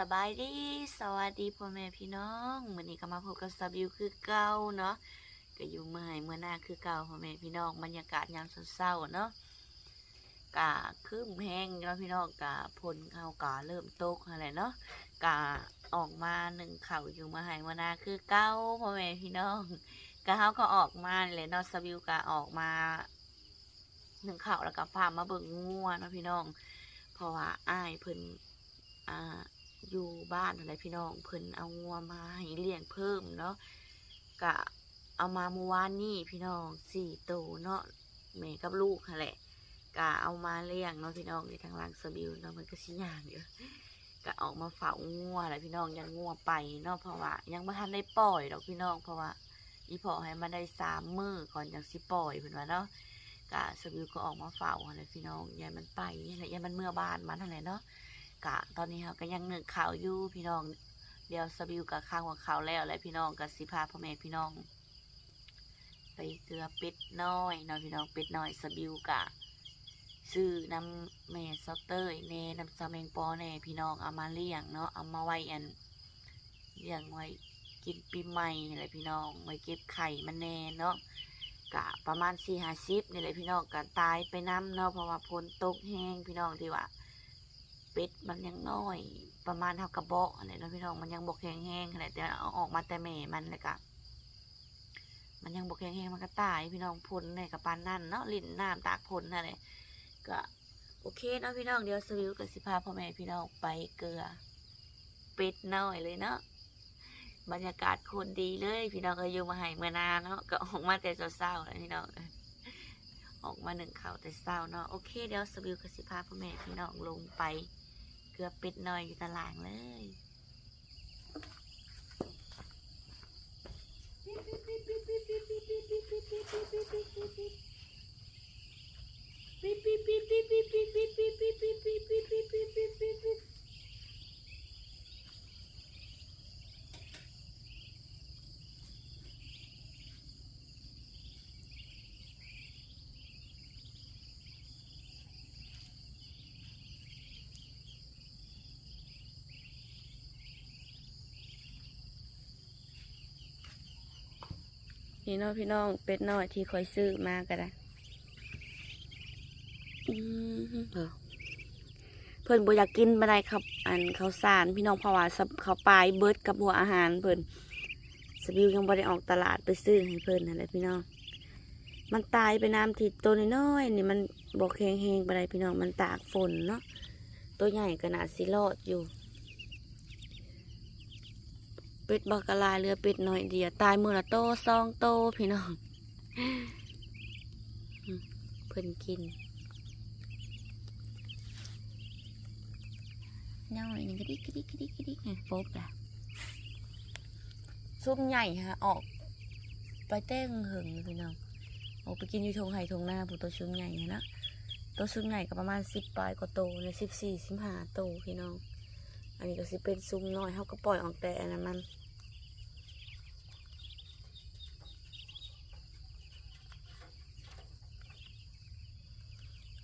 สบายดีสวัสดีพ่อแม่พี่น้องมื้อนี้ก็มาพบกับสบิวคือเก่าเนาะก็อยู่เมื่อยเมื่อหน้าคือเก่าพ่อแม่พี่น้องบรรยากาศยามเศร้าเนาะกะคืมแห้งแล้วพี่น้องกะพลเขากะเริ่มตกอะไรเนาะกะออกมาหนึ่งเข่าอยู่มาใหายเมื่อหน้าคือเก่าพ่อแม่พี่น้องกะเขาก็ออกมาเลยเนาะสบิวกะออกมาหนึ่งเข่าแล้วก็พามาเบิ่งงัวเนาะพี่น้อง เพราะว่าอ้ายเพิ่นอ่า อยู่บ้านอะไรพี่น้องเพิ่นเอางัวมาให้เลี้ยงเพิ่มเนาะกะเอามาเมื่อวานนี้พี่น้องสี่ตัวเนาะแม่กับลูกนั่นแหละกะเอามาเลี้ยงเนาะพี่น้องในทางล่างสบิวเนาะมันก็สิย่างอยู่กะออกมาเฝ้างัวอะไรพี่น้องยังงัวไปเนาะเพราะว่า ยังไม่ทันได้ปล่อยดอกพี่น้องเพราะว่าอีพอให้มันได้สามมือก่อนยังสิปล่อยเพิ่นว่าเนาะกะสบิวก็ออกมาเฝ้าอะไรพี่น้องยายมันไปนี่แหละยายมันเมื่อบ้านมันอะไรเนาะ กะตอนนี้เขาก็ยังหนึ่งข่าวอยู่พี่น้อง เดี๋ยวสบิวกับข้างหัวข่าแล้วและพี่น้องกับสิพาพ่อแม่พี่น้อง ไปเกลือเป็ดน้อยเนาะพี่น้องเป็ดน้อยสบิวกะซื้อน้ำแม่ซอเตอร์เน่น้ำซาเมงปอแน่พี่น้องเอามาเลี้ยงเนาะเอามาไว้อันเลี้ยงไว้กินปีใหม่อะไรพี่น้องไว้เก็บไข่มันแน่เนาะกะประมาณสี่ห้าสิบนี่แหละพี่น้องกะตายไปน้ำเนาะเพราะว่าฝนตกแห้งพี่น้องที่ว่า เป็ดมันยังน้อย ประมาณเท่ากระบอกอะไรนะพี่น้องมันยังบกแห้งแห้งอะไรแต่เอาออกมาแต่แม่มันเลยกะมันยังบกแห้งแห้งมันก็ตายพี่น้องพ่นในกระปานนั่นเนาะลิ้นน้ำตากพ่นนั่นแหละก็โอเคเนาะพี่น้องเดี๋ยวสวิวกับสิพาพ่อแม่พี่น้องไปเกลือ เป็ดน้อยเลยเนาะบรรยากาศคนดีเลย พี่น้องก็อยู่มาให้เมื่อนานเนาะก็ออกมาแต่เศร้าๆนะพี่น้องออกมาหนึ่งข่าวแต่เศร้าเนาะโอเคเดี๋ยวสบิวกับสิพาพ่อแม่พี่น้องลงไป เกือบเป็ดน้อยอยู่ตารางเลยนี่เนาะพี่น้องเป็ดน้อยที่คอยซื้อมาก็ได้เพิ่นบ่อยากกินมาได้ครับ อันเขาสารพี่น้องเพราะว่าสับข้าปลายเบิร์ดกับหัวอาหารเพิ่นสบิวยังบ่ได้ออกตลาดไปซื้อให้เพิ่นนั่นแหละพี่น้อง มันตายไปน้ำทิศตัวน้อยๆนี่มันบอกแห้งๆไปได้พี่น้องมันตากฝนเนาะตัวใหญ่ขนาดสิรอดอยู่ เป็ดบักกะลายเรือเป็ดหน้อยเดียวตายมือละโตซองโตพี่น้องเพิ่นกินน้อยนี่กระดิกกระดิกกระดิกกระดิกไงโป๊บละซุ่มใหญ่ฮะออกไปเต้งหึงเลยพี่น้องออกไปกินอยู่ทงไห่ทงหน้าผู้ตัวซุ่มใหญ่เนี่ยนะตัวซุ่มใหญ่ก็ประมาณสิบปลายกว่าโตเนี่ยสิบสี่สิบห้าโตพี่น้อง นนี้ก็สิเป็นซุ่มน้อยเขาก็ปล่อยออกแต่อันนั้นมัน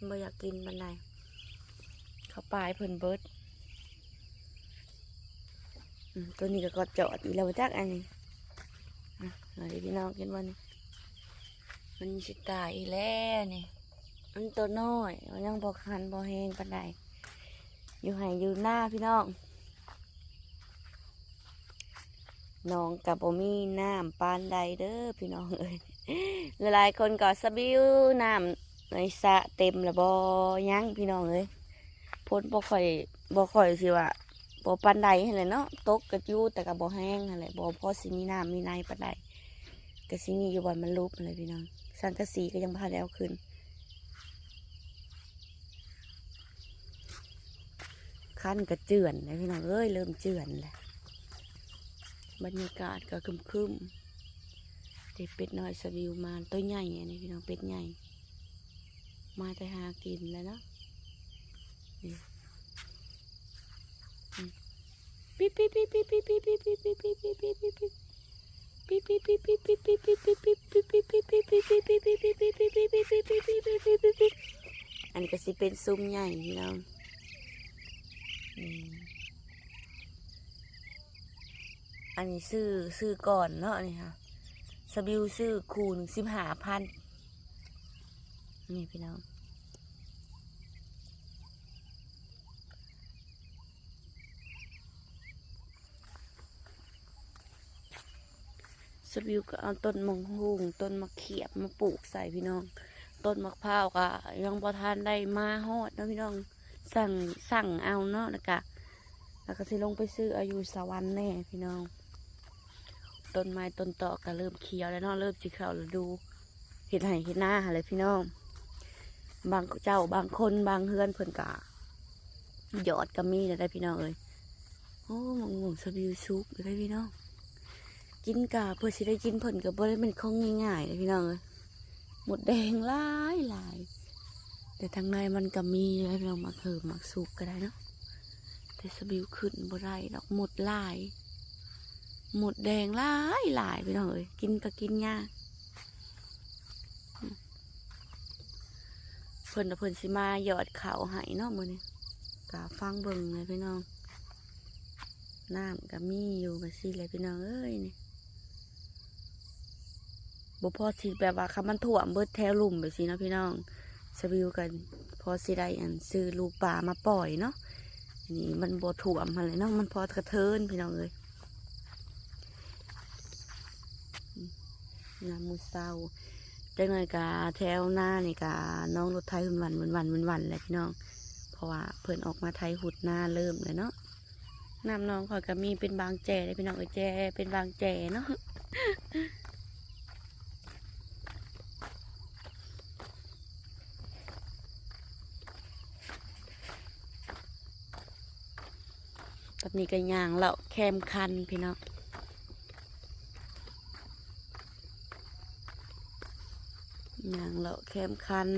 บ่อยากกินบันไดเขาปลายเพิ่นเบิดอืมตัวนี้ก็กอดจอดอีแล้วจักอันนี้อะเดี๋ยวพี่น้องกินวันนี้มันสิตายอีแล้วนี่มันตัวน้อยมันยังบ่คันบ่แหงปานใดอยู่ให้อยู่หน้าพี่น้อง น้องกับบมีน้ำปานใดเด้อพี่น้องเอ้ยหลายคนก็สบิวน้ำในสะเต็มล้วบ่ยังพี่น้องเอ้ยพ้นบ่ค่อยบ่ค่อยสิว่าบ่ปานใดหั่นแหละเนาะตกก็อยู่แต่ก็บ่แห้งหั่นแหละบ่พอสิมีน้ำมีในปานใดก็สิมีอยู่บนมันลุบนั่นแหละพี่น้องสังกะสีก็ยังบ่ทันได้เอาขึ้นคันก็เจือนเลยพี่น้องเอ้ยเริ่มเจือนแล้ว บรรยากาศก็ครึมๆเด็กเป็ดน้อยสวิวมาตัวใหญ่อันนี้พี่น้องเป็ดใหญ่ มาแต่หากินแล้วเนาะนี่อืมปิ๊บปิ๊บปิ๊บปิ๊บปิ๊บปิ๊บปิ๊บปิ๊บปิ๊บปิ๊บปิ๊บปิ๊บปิ๊บปิ๊บอันนี้ก็สิเป็นซุ้มใหญ่พี่น้อง อันนี้ซื้อซื้อก่อนเนาะนี่ค่ะสบิวซื้อคูณสิบห้าพันนี่พี่น้องสบิวก็เอาต้นมงหุงต้นมะเขียบมาปลูกใส่พี่น้อง ต้นมะพร้าวก็ยังบ่ทานได้มาฮอดนะพี่น้องสั่งสั่งเอาเนาะแล้วก็แล้วก็สิลงไปซื้ออายุสวรรค์แน่พี่น้อง ต้นไม้ต้นตอก็เริ่มเขียวแล้วเนาะเริ่มสีขาวแล้วดูเห็ดไห่เห็ดหน้าเลยพี่น้อง บางเจ้าบางคนบางเฮือนเพิ่นกะหยอดก็มีเลยได้พี่น้องเอ้ยโอ้มงหมงสบิวซุปเลยได้พี่น้อง กินกาเพื่อสิได้กินเพิ่นกับบ่ได้เป็นของง่ายๆเลยพี่น้องเอ้ยหมดแดงหลายหลายแต่ทางในมันก็มีเลยพี่น้องมาเคิมมักสุกก็ได้เนาะแต่สบิวขึ้นบ่ได้ดอกหมดลาย หมดแดงหลายหลายพี่น้องเอ้ยกินก็กินยากเพิ่นเพิ่นสิมาหยอดเขาให้เนาะมื้อนี้กะฟังเบิ่งเลยพี่น้องน้ำก็มีอยู่มาสิเลยพี่น้องเอ้ยนี่บ่พอสิแบบว่าคำมันถ่วมเบิดแถวลุ่มไปสินะพี่น้องสวิวกันพอสิได้อันซื้อลูกปลามาปล่อยเนาะอันนี้มันบ่ถ่วมอะไรเนาะมันพอกระเทินพี่น้องเอ้ยอืม งามมือเศร้าจังหน่อยกาแถวหน้านี่กาน้องรถไทยวันวันวันวันวันวันเลยพี่น้อง เพราะว่าเพิ่นออกมาไทยหุดหน้าเริ่มเลยเนาะน้ำน้องคอยก็มีเป็นบางแจเลยพี่น้องเอ้แจเป็นบางแจเนาะแบบนี้ก็ย่างแล้วแคมคันพี่น้อง ยางเลาะแคมคัน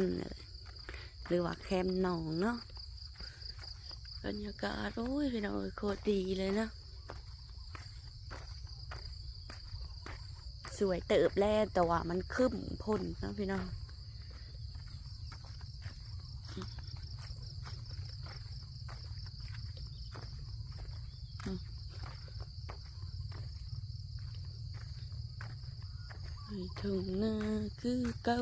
หรือว่าแคมหนองเนาะบรรยากาศโอ้ยพี่น้องโคตรดีเลยเนาะสวยเติบแล่แต่ว่ามันคึมพ่นนะพี่น้อง ทุ่งนาคือเก่า